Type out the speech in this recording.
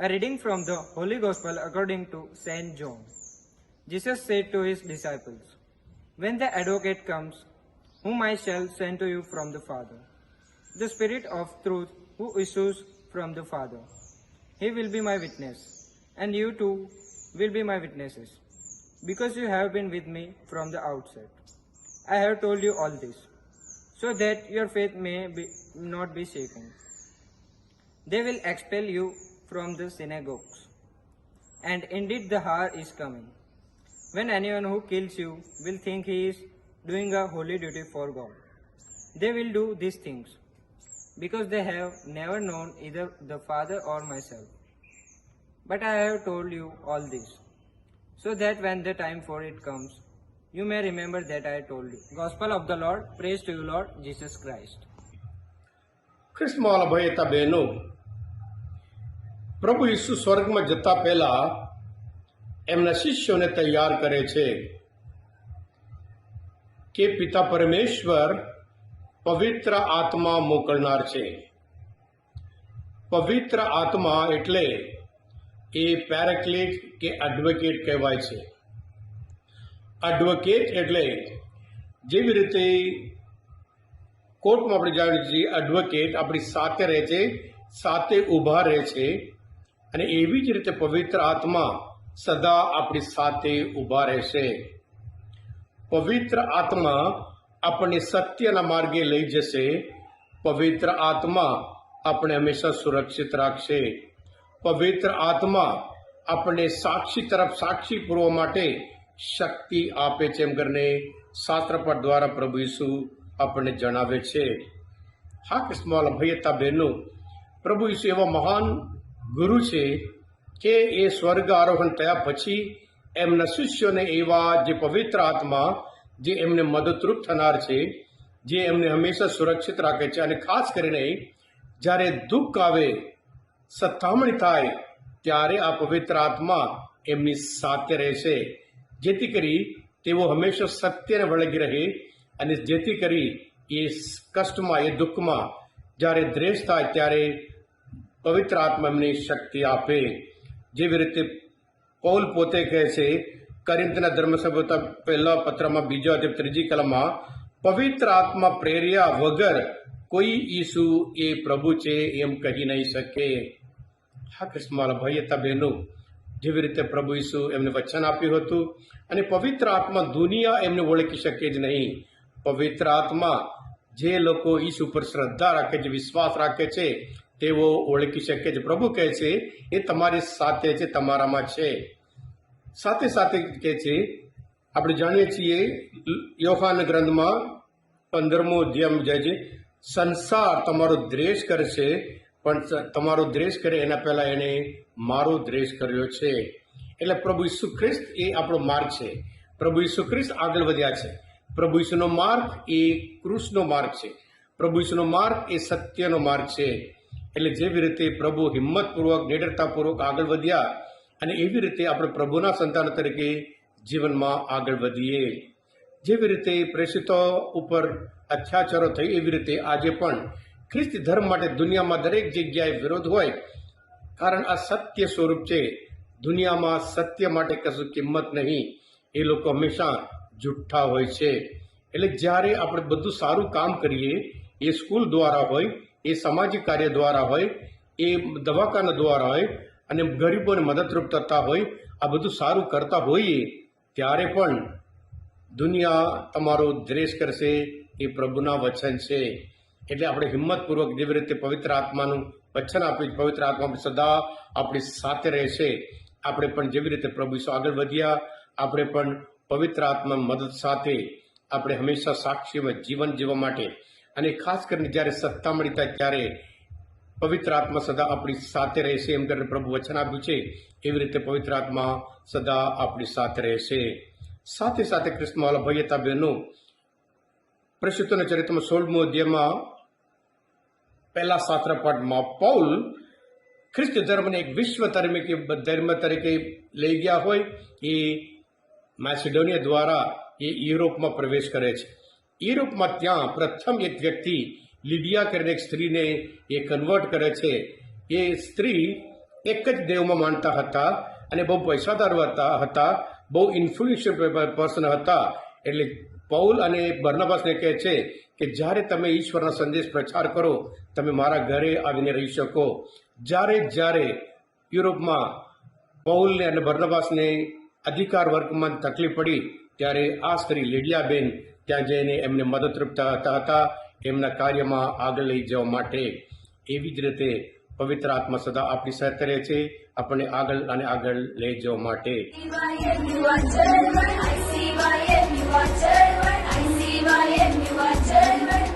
A reading from the Holy Gospel according to Saint John. Jesus said to his disciples, When the advocate comes, whom I shall send to you from the Father, the Spirit of truth who issues from the Father, he will be my witness, and you too will be my witnesses, because you have been with me from the outset. I have told you all this, so that your faith may be, not be shaken. They will expel you from the synagogues. And indeed the hour is coming, when anyone who kills you will think he is doing a holy duty for God. They will do these things, because they have never known either the Father or myself. But I have told you all this, so that when the time for it comes, you may remember that I told you. Gospel of the Lord, praise to you, Lord Jesus Christ. Chris Malabay Tabeno, પ્રભુ ઈસુ સ્વર્ગમાં જતા પહેલા એમના શિષ્યોને તૈયાર કરે છે કે પિતા પરમેશ્વર પવિત્ર આત્મા મોકલનાર છે. પવિત્ર આત્મા એટલે એ પેરેક્લેટ કે એડવોકેટ કહેવાય છે. એડવોકેટ એટલે જેવી રીતે કોર્ટમાં આપણે જાણીએ છીએ, એડવોકેટ આપણી સાથે રહે છે, સાથે ઊભા રહે છે અને એવી જ રીતે પવિત્ર આત્મા સદા આપણી સાથે ઊભા રહેશે. પવિત્ર આત્મા આપણને સત્યના માર્ગે લઈ જશે. પવિત્ર આત્મા આપણે હંમેશા સુરક્ષિત રાખશે. પવિત્ર આત્મા આપણને સાક્ષી તરફ સાક્ષી પૂરવા માટે શક્તિ આપે છે એમ કરીને શાસ્ત્રપાઠ દ્વારા પ્રભુ ઈસુ આપણને જણાવે છે. હા, કૃષ્ણ ભયતા બહેનો, પ્રભુ ઈસુ એવા મહાન ગુરુ છે કે એ સ્વર્ગ આરોહણ થયા પછી એમના શિષ્યોને એવા જે પવિત્ર આત્મા જે એમને મદદરૂપ થનાર છે, જે એમને હંમેશા સુરક્ષિત રાખે છે અને ખાસ કરીને જ્યારે દુઃખ આવે સત્તામણી થાય, ત્યારે આ પવિત્ર આત્મા એમની સાથે રહેશે. જેથી કરી તેઓ હંમેશા સત્યને વળગી રહે અને જેથી કરી એ કષ્ટમાં, એ દુઃખમાં જ્યારે દ્રેષ થાય ત્યારે પવિત્ર આત્મા એમની શક્તિ આપે. જેવી રીતે પૌલ પોતે કહે છે કરિંતના ધર્મસભ્યતા પહેલા પત્રમાં બીજો અધ્યાય ત્રીજી કલમમાં, પવિત્ર આત્મા પ્રેર્યા વગર કોઈ ઈસુ એ પ્રભુ છે એમ કહી નહીં શકે. હા કૃષ્ણ ભાઈ હતા બહેનો, જેવી રીતે પ્રભુ ઈસુ એમને વચન આપ્યું હતું અને પવિત્ર આત્મા દુનિયા એમને ઓળખી શકે જ નહીં. પવિત્ર આત્મા જે લોકો ઈસુ પર શ્રદ્ધા રાખે છે, વિશ્વાસ રાખે છે તેઓ ઓળખી શકે છે. પ્રભુ કહે છે, એ તમારી સાથે છે, તમારામાં છે. સાથે સાથે કહે છે, આપણે જાણીએ છીએ, યોહાન ગ્રંથમાં પંદરમો અધ્યાય જાય છે, સંસાર તમારો દ્વેષ કરશે, પણ તમારો દ્રેશ કરે એના પહેલા એને મારો દ્રેશ કર્યો છે. એટલે પ્રભુ ઈસુ ખ્રિસ્ત એ આપણો માર્ગ છે. પ્રભુ ઈસુ ખ્રિસ્ત આગળ વધ્યા છે. પ્રભુ ઈસુનો માર્ગ એ કૃષ્ણનો માર્ગ છે. પ્રભુ ઈસુનો માર્ગ એ સત્યનો માર્ગ છે. એટલે જેવી રીતે પ્રભુ હિંમતપૂર્વક, નિડરતાપૂર્વક આગળ વધ્યા અને એવી રીતે આપણે પ્રભુના સંતાન તરીકે જીવનમાં આગળ વધીએ. જેવી રીતે પ્રેષિતો ઉપર અત્યાચારો થઈ, એવી રીતે આજે પણ ખ્રિસ્તી ધર્મ માટે દુનિયામાં દરેક જગ્યાએ વિરોધ હોય, કારણ આ સત્ય સ્વરૂપ છે. દુનિયામાં સત્ય માટે કશું કિંમત નહીં. એ લોકો હંમેશા જુઠ્ઠા હોય છે. એટલે જ્યારે આપણે બધું સારું કામ કરીએ, એ સ્કૂલ દ્વારા હોય એ સામાજિક કાર્ય દ્વારા હોય, એ દવાખાના દ્વારા હોય, અને ગરીબોને મદદરૂપ થતા હોય, આ બધું સારું કરતા હોઈએ, ત્યારે પણ દુનિયા તમારો દ્રેશ કરશે, એ પ્રભુના વચન છે. એટલે આપણે હિંમતપૂર્વક જેવી રીતે પવિત્ર આત્માનું વચન આપ્યું, પવિત્ર આત્મા સદા આપણી સાથે રહેશે. આપણે પણ જેવી રીતે પ્રભુ આગળ વધ્યા, આપણે પણ પવિત્ર આત્મા મદદ સાથે આપણે હંમેશા સાક્ષીમાં જીવન જીવવા માટે અને ખાસ કરીને જ્યારે સત્તા મળી થાય ત્યારે પવિત્ર આત્મા સદા આપણી સાથે રહેશે એમ કરીને પ્રભુ વચન આપ્યું છે. એવી રીતે પવિત્ર આત્મા સદા આપણી સાથે રહેશે. સાથે સાથે કૃષ્ણવાલા ભયતા બહેનો પ્રસિદ્ધોના ચરિત્રમાં સોળમો અધ્યાયમાં પહેલા શાસ્ત્ર પાઠમાં પૌલ ખ્રિસ્ત ધર્મને એક વિશ્વ તરીકે ધર્મ તરીકે લઈ ગયા હોય એ મેસિડોનિયા દ્વારા એ યુરોપમાં પ્રવેશ કરે છે. યુરોપમાં ત્યાં પ્રથમ એક વ્યક્તિ લીડિયા કરીને એક સ્ત્રીને એ કન્વર્ટ કરે છે. એ સ્ત્રી એક જ દેવમાં માનતા હતા અને બહુ પૈસાદાર હતા હતા, બહુ ઇન્ફ્લુએન્શિયલ પર્સન હતા. એટલે પૌલ અને બર્નબાસને કહે છે કે, જ્યારે તમે ઈશ્વરના સંદેશ પ્રચાર કરો, તમે મારા ઘરે આવીને રહી શકો. જ્યારે જ્યારે યુરોપમાં પૌલને અને બર્નબાસને અધિકાર વર્ગમાં તકલીફ પડી, ત્યારે આ સ્ત્રી લીડિયાબેન ત્યાં જઈને એમને મદદરૂપ થતા હતા. એમના કાર્યમાં આગળ લઈ જવા માટે એવી જ રીતે પવિત્ર આત્મા સદા આપણી સાથે રહે છે. આપણને આગળ અને આગળ લઈ જવા માટે I see why you are